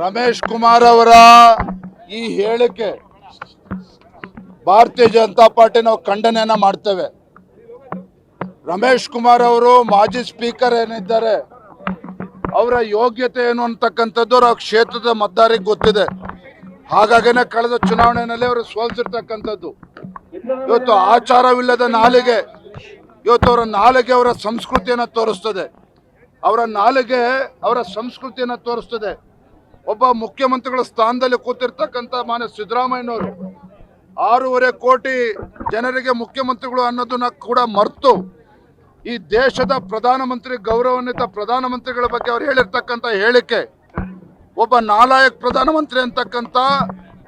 ರಮೇಶ್ ಕುಮಾರ್ ಅವರ ಈ ಹೇಳಿಕೆ, ಭಾರತೀಯ ಜನತಾ ಪಾರ್ಟಿ ನಾವು ಖಂಡನೆಯನ್ನ ಮಾಡ್ತೇವೆ. ರಮೇಶ್ ಕುಮಾರ್ ಅವರು ಮಾಜಿ ಸ್ಪೀಕರ್ ಏನಿದ್ದಾರೆ, ಅವರ ಯೋಗ್ಯತೆ ಏನು ಅಂತಕ್ಕಂಥದ್ದು ಅವ್ರ ಕ್ಷೇತ್ರದ ಮತದಾರಿಗೆ ಗೊತ್ತಿದೆ. ಹಾಗಾಗಿನೇ ಕಳೆದ ಚುನಾವಣೆಯಲ್ಲಿ ಅವರು ಸೋಲ್ಸಿರ್ತಕ್ಕಂಥದ್ದು. ಇವತ್ತು ಆಚಾರವಿಲ್ಲದ ನಾಲಿಗೆ, ಇವತ್ತು ಅವರ ನಾಲಿಗೆ ಅವರ ಸಂಸ್ಕೃತಿಯನ್ನು ತೋರಿಸ್ತದೆ. ಅವರ ನಾಲಿಗೆ ಅವರ ಸಂಸ್ಕೃತಿಯನ್ನು ತೋರಿಸ್ತದೆ. ಒಬ್ಬ ಮುಖ್ಯಮಂತ್ರಿಗಳ ಸ್ಥಾನದಲ್ಲಿ ಕೂತಿರ್ತಕ್ಕಂಥ ಮಾನ್ಯ ಸಿದ್ದರಾಮಯ್ಯನವರು, ಆರೂವರೆ ಕೋಟಿ ಜನರಿಗೆ ಮುಖ್ಯಮಂತ್ರಿಗಳು ಅನ್ನೋದನ್ನ ಕೂಡ ಮರೆತು ಈ ದೇಶದ ಪ್ರಧಾನಮಂತ್ರಿ, ಗೌರವಾನ್ವಿತ ಪ್ರಧಾನಮಂತ್ರಿಗಳ ಬಗ್ಗೆ ಅವ್ರು ಹೇಳಿರ್ತಕ್ಕಂಥ ಹೇಳಿಕೆ, ಒಬ್ಬ ನಾಲಾಯಕ್ ಪ್ರಧಾನಮಂತ್ರಿ ಅಂತಕ್ಕಂಥ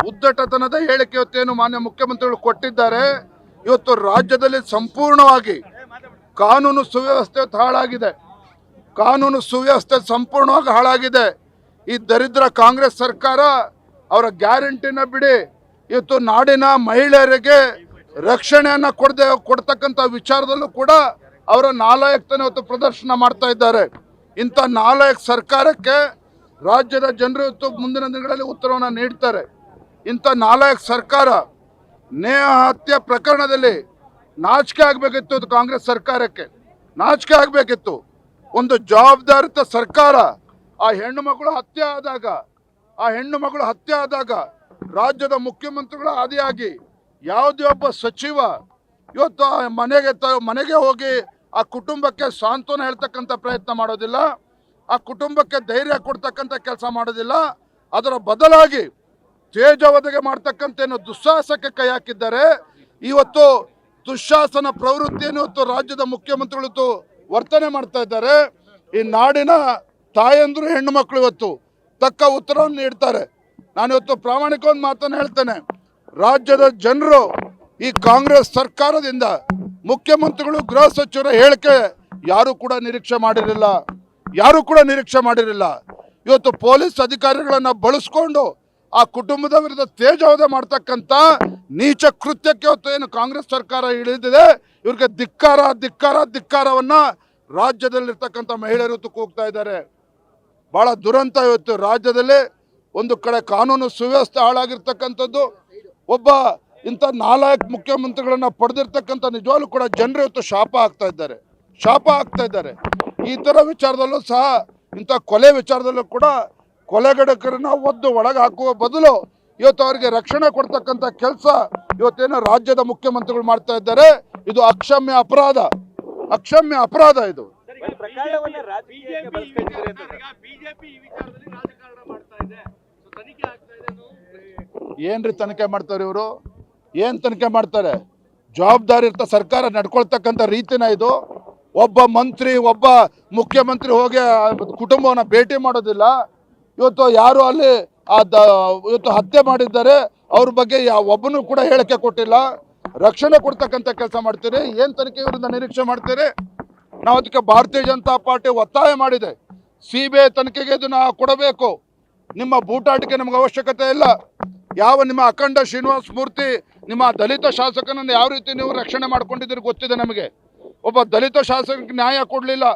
ಉದ್ದಟತನದ ಹೇಳಿಕೆ ಇವತ್ತೇನು ಮಾನ್ಯ ಮುಖ್ಯಮಂತ್ರಿಗಳು ಕೊಟ್ಟಿದ್ದಾರೆ. ಇವತ್ತು ರಾಜ್ಯದಲ್ಲಿ ಸಂಪೂರ್ಣವಾಗಿ ಕಾನೂನು ಸುವ್ಯವಸ್ಥೆ ಹಾಳಾಗಿದೆ. ಕಾನೂನು ಸುವ್ಯವಸ್ಥೆ ಸಂಪೂರ್ಣವಾಗಿ ಹಾಳಾಗಿದೆ. ಈ ದರಿದ್ರ ಕಾಂಗ್ರೆಸ್ ಸರ್ಕಾರ ಅವರ ಗ್ಯಾರಂಟಿನ ಬಿಡಿ ಇವತ್ತು ನಾಡಿನ ಮಹಿಳೆಯರಿಗೆ ರಕ್ಷಣೆಯನ್ನು ಕೊಡದೆ ಕೊಡ್ತಕ್ಕಂಥ ವಿಚಾರದಲ್ಲೂ ಕೂಡ ಅವರ ನಾಲಾಯಕ್ತನ ಇವತ್ತು ಪ್ರದರ್ಶನ ಮಾಡ್ತಾ ಇದ್ದಾರೆ. ಇಂಥ ನಾಲಾಯಕ್ ಸರ್ಕಾರಕ್ಕೆ ರಾಜ್ಯದ ಜನರು ಇವತ್ತು ಮುಂದಿನ ದಿನಗಳಲ್ಲಿ ಉತ್ತರವನ್ನು ನೀಡ್ತಾರೆ. ಇಂಥ ನಾಲಾಯಕ್ ಸರ್ಕಾರ ನೇಹ ಹತ್ಯೆ ಪ್ರಕರಣದಲ್ಲಿ ನಾಚಿಕೆ ಆಗಬೇಕಿತ್ತು ಅದು ಕಾಂಗ್ರೆಸ್ ಸರ್ಕಾರಕ್ಕೆ. ನಾಚಿಕೆ ಆಗಬೇಕಿತ್ತು. ಒಂದು ಜವಾಬ್ದಾರಿತ ಸರ್ಕಾರ ಆ ಹೆಣ್ಣು ಮಗಳು ಹತ್ಯೆ ಆದಾಗ, ಆ ಹೆಣ್ಣು ಮಗಳು ಹತ್ಯೆ ಆದಾಗ ರಾಜ್ಯದ ಮುಖ್ಯಮಂತ್ರಿಗಳ ಆದಿಯಾಗಿ ಯಾವುದೇ ಒಬ್ಬ ಸಚಿವ ಇವತ್ತು ಮನೆಗೆ ತ, ಮನೆಗೆ ಹೋಗಿ ಆ ಕುಟುಂಬಕ್ಕೆ ಸಾಂತ್ವನ ಹೇಳ್ತಕ್ಕಂಥ ಪ್ರಯತ್ನ ಮಾಡೋದಿಲ್ಲ, ಆ ಕುಟುಂಬಕ್ಕೆ ಧೈರ್ಯ ಕೊಡ್ತಕ್ಕಂಥ ಕೆಲಸ ಮಾಡೋದಿಲ್ಲ, ಅದರ ಬದಲಾಗಿ ತೇಜವಧೆಗೆ ಮಾಡ್ತಕ್ಕಂಥ ದುಸ್ಸಾಹಸಕ್ಕೆ ಕೈ ಹಾಕಿದ್ದಾರೆ. ಇವತ್ತು ದುಶಾಸನ ಪ್ರವೃತ್ತಿಯನ್ನು ಇವತ್ತು ರಾಜ್ಯದ ಮುಖ್ಯಮಂತ್ರಿಗಳು ವರ್ತನೆ ಮಾಡ್ತಾ ಇದ್ದಾರೆ. ಈ ನಾಡಿನ ತಾಯಂದ್ರು ಹೆಣ್ಣು ಮಕ್ಕಳು ಇವತ್ತು ತಕ್ಕ ಉತ್ತರವನ್ನು ನೀಡ್ತಾರೆ. ನಾನು ಇವತ್ತು ಪ್ರಾಮಾಣಿಕ ಒಂದು ಮಾತನ್ನು ಹೇಳ್ತೇನೆ. ರಾಜ್ಯದ ಜನರು ಈ ಕಾಂಗ್ರೆಸ್ ಸರ್ಕಾರದಿಂದ ಮುಖ್ಯಮಂತ್ರಿಗಳು, ಗೃಹ ಸಚಿವರ ಹೇಳಿಕೆ ಯಾರು ಕೂಡ ನಿರೀಕ್ಷೆ ಮಾಡಿರಲಿಲ್ಲ. ಯಾರು ಕೂಡ ನಿರೀಕ್ಷೆ ಮಾಡಿರಲಿಲ್ಲ. ಇವತ್ತು ಪೊಲೀಸ್ ಅಧಿಕಾರಿಗಳನ್ನು ಬಳಸ್ಕೊಂಡು ಆ ಕುಟುಂಬದ ವಿರುದ್ಧ ತೇಜವಧೆ ಮಾಡ್ತಕ್ಕಂಥ ನೀಚ ಕೃತ್ಯಕ್ಕೆ ಹೊತ್ತು ಏನು ಕಾಂಗ್ರೆಸ್ ಸರ್ಕಾರ ಇಳಿದಿದೆ, ಇವ್ರಿಗೆ ಧಿಕ್ಕಾರ ಧಿಕ್ಕಾರ, ಧಿಕ್ಕಾರವನ್ನು ರಾಜ್ಯದಲ್ಲಿರ್ತಕ್ಕಂಥ ಮಹಿಳೆಯರು ಇವತ್ತು ಇದ್ದಾರೆ. ಬಹಳ ದುರಂತ ಇವತ್ತು. ರಾಜ್ಯದಲ್ಲಿ ಒಂದು ಕಡೆ ಕಾನೂನು ಸುವ್ಯವಸ್ಥೆ ಹಾಳಾಗಿರ್ತಕ್ಕಂಥದ್ದು, ಒಬ್ಬ ಇಂಥ ನಾಲ್ಕು ಮುಖ್ಯಮಂತ್ರಿಗಳನ್ನ ಪಡೆದಿರ್ತಕ್ಕಂಥ ನಿಜವಾಗ್ಲೂ ಕೂಡ ಜನರು ಇವತ್ತು ಶಾಪ ಆಗ್ತಾ ಇದ್ದಾರೆ. ಶಾಪ ಆಗ್ತಾ ಇದ್ದಾರೆ. ಈ ಥರ ವಿಚಾರದಲ್ಲೂ ಸಹ ಇಂಥ ಕೊಲೆ ವಿಚಾರದಲ್ಲೂ ಕೂಡ ಕೊಲೆಗಡಕರನ್ನ ಒದ್ದು ಒಳಗೆ ಹಾಕುವ ಬದಲು ಇವತ್ತು ಅವರಿಗೆ ರಕ್ಷಣೆ ಕೊಡ್ತಕ್ಕಂಥ ಕೆಲಸ ಇವತ್ತೇನು ರಾಜ್ಯದ ಮುಖ್ಯಮಂತ್ರಿಗಳು ಮಾಡ್ತಾ ಇದ್ದಾರೆ. ಇದು ಅಕ್ಷಮ್ಯ ಅಪರಾಧ. ಅಕ್ಷಮ್ಯ ಅಪರಾಧ ಇದು. ಏನ್ರಿ ತನಿಖೆ ಮಾಡ್ತಾರೆ ಇವರು? ಏನ್ ತನಿಖೆ ಮಾಡ್ತಾರೆ? ಜವಾಬ್ದಾರಿ ಇರ್ತ ಸರ್ಕಾರ ನಡ್ಕೊಳ್ತಕ್ಕಂಥ ರೀತಿನ ಇದು. ಒಬ್ಬ ಮಂತ್ರಿ ಒಬ್ಬ ಮುಖ್ಯಮಂತ್ರಿ ಹೋಗಿ ಕುಟುಂಬವನ್ನು ಕುಟುಂಬವನ್ನ ಭೇಟಿ ಮಾಡೋದಿಲ್ಲ. ಇವತ್ತು ಯಾರು ಅಲ್ಲಿ ಇವತ್ತು ಹತ್ಯೆ ಮಾಡಿದ್ದಾರೆ, ಅವ್ರ ಬಗ್ಗೆ ಯಾವ ಒಬ್ಬನು ಕೂಡ ಹೇಳಿಕೆ ಕೊಟ್ಟಿಲ್ಲ. ರಕ್ಷಣೆ ಕೊಡ್ತಕ್ಕಂಥ ಕೆಲಸ ಮಾಡ್ತೀರಿ, ಏನ್ ತನಿಖೆ ಇವರಿಂದ ನಿರೀಕ್ಷೆ ಮಾಡ್ತೀರಿ? ನಾವು ಅದಕ್ಕೆ ಭಾರತೀಯ ಜನತಾ ಪಾರ್ಟಿ ಒತ್ತಾಯ ಮಾಡಿದೆ. ಸಿ ಬಿ ಐ ತನಿಖೆಗೆ ಇದನ್ನ ಕೊಡಬೇಕು. ನಿಮ್ಮ ಬೂಟಾಟಿಕೆ ನಮ್ಗೆ ಅವಶ್ಯಕತೆ ಇಲ್ಲ. ಯಾವ ನಿಮ್ಮ ಅಖಂಡ ಶ್ರೀನಿವಾಸ ಮೂರ್ತಿ, ನಿಮ್ಮ ದಲಿತ ಶಾಸಕನನ್ನು ಯಾವ ರೀತಿ ನೀವು ರಕ್ಷಣೆ ಮಾಡ್ಕೊಂಡಿದ್ದೀರಿ ಗೊತ್ತಿದೆ ನಮಗೆ. ಒಬ್ಬ ದಲಿತ ಶಾಸಕ ನ್ಯಾಯ ಕೊಡಲಿಲ್ಲ.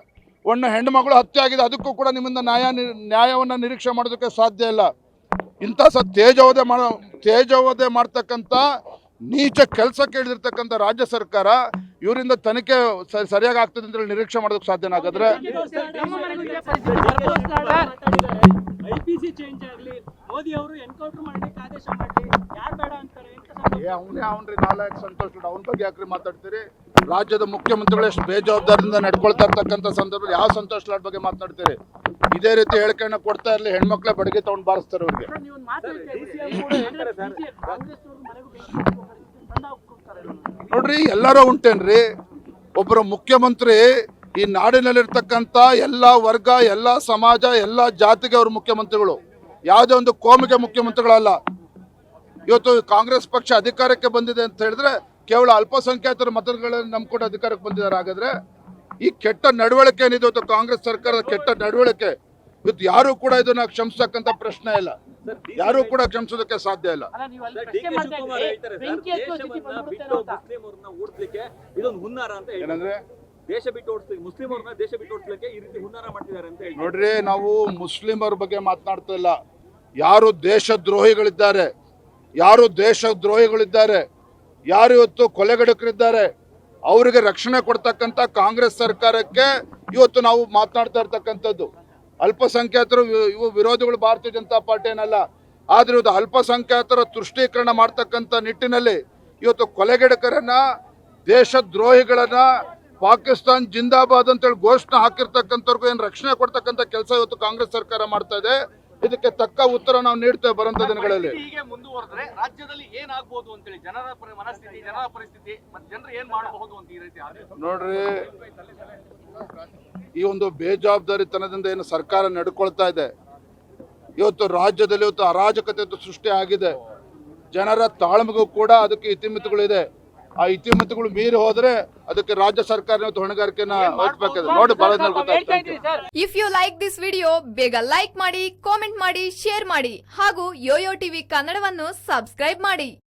ಒಂದು ಹೆಣ್ಣು ಮಗಳು ಹತ್ಯೆ ಆಗಿದೆ, ಅದಕ್ಕೂ ಕೂಡ ನಿಮ್ಮಿಂದ ನ್ಯಾಯ ನ್ಯಾಯವನ್ನು ನಿರೀಕ್ಷೆ ಮಾಡೋದಕ್ಕೆ ಸಾಧ್ಯ ಇಲ್ಲ. ಇಂಥ ಸ ತೇಜವಧೆ ಮಾಡೋ, ತೇಜವಧೆ ಮಾಡ್ತಕ್ಕಂಥ ನೀಚ ಕೆಲಸ ಕೇಳಿದಿರ್ತಕ್ಕಂಥ ರಾಜ್ಯ ಸರ್ಕಾರ ಇವರಿಂದ ತನಿಖೆ ಸರಿಯಾಗಿ ಆಗ್ತದೆ ಅಂತ ಹೇಳಿ ನಿರೀಕ್ಷೆ ಮಾಡೋದಕ್ಕೆ ಸಾಧ್ಯನ ಹಾಗಾದ್ರೆ? ಅವನೇ ಅವನ್ರಿ ನಾಲ್ಕು ಸಂತೋಷ್ ಅವನ ಬಗ್ಗೆ ಯಾಕ್ರಿ ಮಾತಾಡ್ತೀರಿ? ರಾಜ್ಯದ ಮುಖ್ಯಮಂತ್ರಿಗಳು ಎಷ್ಟು ಬೇಜವಾಬ್ದಾರಿಯಿಂದ ನಡ್ಕೊಳ್ತಾ ಇರ್ತಕ್ಕಂತ ಸಂದರ್ಭದಲ್ಲಿ ಯಾವ ಸಂತೋಷ್ ಲಾಡ್ ಬಗ್ಗೆ ಮಾತಾಡ್ತೀರಿ? ಇದೇ ರೀತಿ ಹೇಳಿಕೆಯನ್ನ ಕೊಡ್ತಾ ಇರಲಿ ಹೆಣ್ಮಕ್ಳ ಬಡಿಗೆ ತಗೊಂಡು ಬಾರಿಸ್ತಾರೆ ಅವ್ರಿಗೆ. ನೋಡ್ರಿ, ಎಲ್ಲರೂ ಉಂಟೇನ್ರಿ. ಒಬ್ಬರು ಮುಖ್ಯಮಂತ್ರಿ, ಈ ನಾಡಿನಲ್ಲಿರ್ತಕ್ಕಂಥ ಎಲ್ಲ ವರ್ಗ, ಎಲ್ಲ ಸಮಾಜ, ಎಲ್ಲ ಜಾತಿಗೆ ಅವರು ಮುಖ್ಯಮಂತ್ರಿಗಳು. ಯಾವುದೇ ಒಂದು ಕೋಮಿಗೆ ಮುಖ್ಯಮಂತ್ರಿಗಳಲ್ಲ. ಇವತ್ತು ಕಾಂಗ್ರೆಸ್ ಪಕ್ಷ ಅಧಿಕಾರಕ್ಕೆ ಬಂದಿದೆ ಅಂತ ಹೇಳಿದ್ರೆ, ಕೇವಲ ಅಲ್ಪಸಂಖ್ಯಾತರ ಮತಗಳನ್ನು ನಂಬಿಕೊಂಡು ಅಧಿಕಾರಕ್ಕೆ ಬಂದಿದ್ದಾರೆ. ಹಾಗಾದ್ರೆ, ಈ ಕೆಟ್ಟ ನಡವಳಿಕೆ ಏನಿದೆ ಇವತ್ತು ಕಾಂಗ್ರೆಸ್ ಸರ್ಕಾರದ ಕೆಟ್ಟ ನಡವಳಿಕೆ? ಇವತ್ತು ಯಾರು ಕೂಡ ಇದನ್ನ ಕ್ಷಮಿಸತಕ್ಕಂತ ಪ್ರಶ್ನೆ ಇಲ್ಲ. ಯಾರು ಕೂಡ ಕ್ಷಮಿಸೋದಕ್ಕೆ ಸಾಧ್ಯ ಇಲ್ಲ. ಏನಂದ್ರೆ ದೇಶ ಬಿಟ್ಟು ಓಡಿಸ್ಲಿಕ್ಕೆ ಮುಸ್ಲಿಮರನ್ನ ದೇಶ ಬಿಟ್ಟು ಓಡಿಸ್ಲಿಕ್ಕೆ ಈ ರೀತಿ ಹುನ್ನಾರ ಮಾಡ್ತಿದ್ದಾರೆ ಅಂತ ನೋಡ್ರಿ ನಾವು ಮುಸ್ಲಿಮರ ಬಗ್ಗೆ ಮಾತನಾಡ್ತಾ ಇಲ್ಲ. ಯಾರು ದೇಶದ್ರೋಹಿಗಳಿದ್ದಾರೆ ಯಾರು ದೇಶದ್ರೋಹಿಗಳಿದ್ದಾರೆ ಯಾರು ಇವತ್ತು ಕೊಲೆಗಡಕರಿದ್ದಾರೆ ಅವರಿಗೆ ರಕ್ಷಣೆ ಕೊಡ್ತಕ್ಕಂಥ ಕಾಂಗ್ರೆಸ್ ಸರ್ಕಾರಕ್ಕೆ ಇವತ್ತು ನಾವು ಮಾತನಾಡ್ತಾ ಇರ್ತಕ್ಕಂಥದ್ದು. ಅಲ್ಪಸಂಖ್ಯಾತರು ಇವು- ವಿರೋಧಿಗಳು ಭಾರತೀಯ ಜನತಾ ಪಾರ್ಟಿ ಏನಲ್ಲ. ಆದ್ರೆ ಇವತ್ತು ಅಲ್ಪಸಂಖ್ಯಾತರ ತುಷ್ಟೀಕರಣ ಮಾಡ್ತಕ್ಕಂಥ ನಿಟ್ಟಿನಲ್ಲಿ ಇವತ್ತು ಕೊಲೆಗಡಕರನ್ನ, ದೇಶದ್ರೋಹಿಗಳನ್ನ, ಪಾಕಿಸ್ತಾನ್ ಜಿಂದಾಬಾದ್ ಅಂತೇಳಿ ಘೋಷಣೆ ಹಾಕಿರ್ತಕ್ಕಂಥವ್ರಿಗೂ ಏನು ರಕ್ಷಣೆ ಕೊಡ್ತಕ್ಕಂಥ ಕೆಲಸ ಇವತ್ತು ಕಾಂಗ್ರೆಸ್ ಸರ್ಕಾರ ಮಾಡ್ತಾ ಇದೆ. ಇದಕ್ಕೆ ತಕ್ಕ ಉತ್ತರ ನಾವು ನೀಡ್ತೇವೆ ಬರುವಂತ ದಿನಗಳಲ್ಲಿ. ಹೀಗೆ ಮುಂದುವರೆದ್ರೆ ರಾಜ್ಯದಲ್ಲಿ ಏನಾಗ್ಬೋದು ಅಂತೇಳಿ ಜನರ ಮನಸ್ಥಿತಿ ಜನರ ಪರಿಸ್ಥಿತಿ ಮತ್ತೆ ಜನರು ಏನ್ ಮಾಡಬಹುದು ಅಂತ ಈ ರೀತಿ ನೋಡ್ರಿ ಈ ಒಂದು ಬೇಜವಾಬ್ದಾರಿತನದಿಂದ ಏನು ಸರ್ಕಾರ ನಡ್ಕೊಳ್ತಾ ಇದೆ. ಇವತ್ತು ರಾಜ್ಯದಲ್ಲಿ ಇವತ್ತು ಅರಾಜಕತೆ ಸೃಷ್ಟಿ ಆಗಿದೆ. ಜನರ ತಾಳ್ಮೆಗೂ ಕೂಡ ಅದಕ್ಕೆ ಇತಿಮಿತಿಗಳಿದೆ. ಆ ಇತಿಮತಿಗಳು ಮೀರಿ ಹೋದ್ರೆ ಅದಕ್ಕೆ ರಾಜ್ಯ ಸರ್ಕಾರ ಹೊಣೆಗಾರಿಕೆನ ನೋಡಿ if you like this video ಬೇಗ ಲೈಕ್ ಮಾಡಿ ಕಾಮೆಂಟ್ ಮಾಡಿ ಶೇರ್ ಮಾಡಿ ಹಾಗೂ ಯೋಯೋ ಟಿವಿ ಕನ್ನಡವನ್ನು ಸಬ್ಸ್ಕ್ರೈಬ್ ಮಾಡಿ.